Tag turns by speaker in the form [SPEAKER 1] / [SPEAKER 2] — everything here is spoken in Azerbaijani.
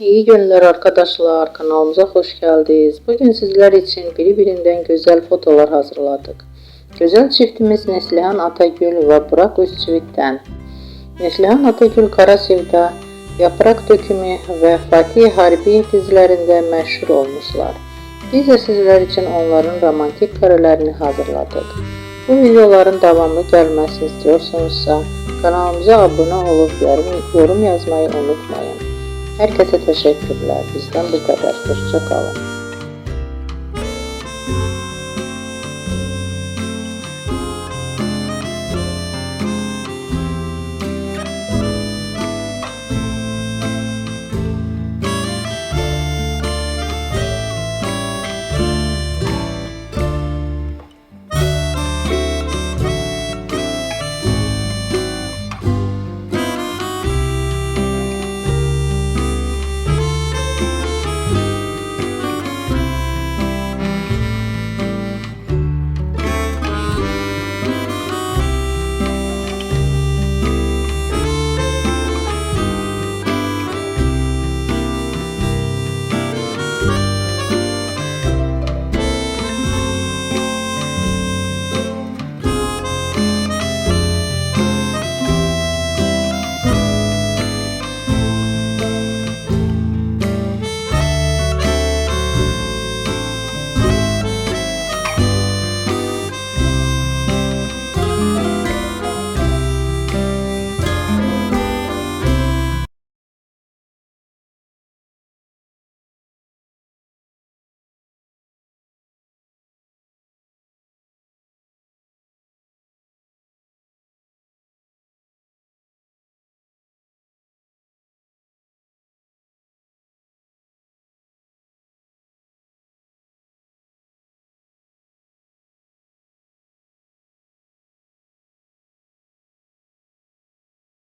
[SPEAKER 1] İyi günler arkadaşlar. Kanalımıza hoş geldiniz. Bugün sizler için birbirinden güzel fotolar hazırladık. Güzel çiftimiz Neslihan Atagül ve Burak Özçivit'ten. Neslihan Atagül Kara Sevda, Yaprak Dökümü ve Fatih Harbi dizilerinde meşhur olmuşlar. Biz de sizler için onların romantik karelerini hazırladık. Bu videoların devamlı gelmesini istiyorsanızsa kanalımıza olup yorum, yorum yazmayı unutmayın. Herkese teşekkürler. Bizden bu kadar. Hoşçakalın.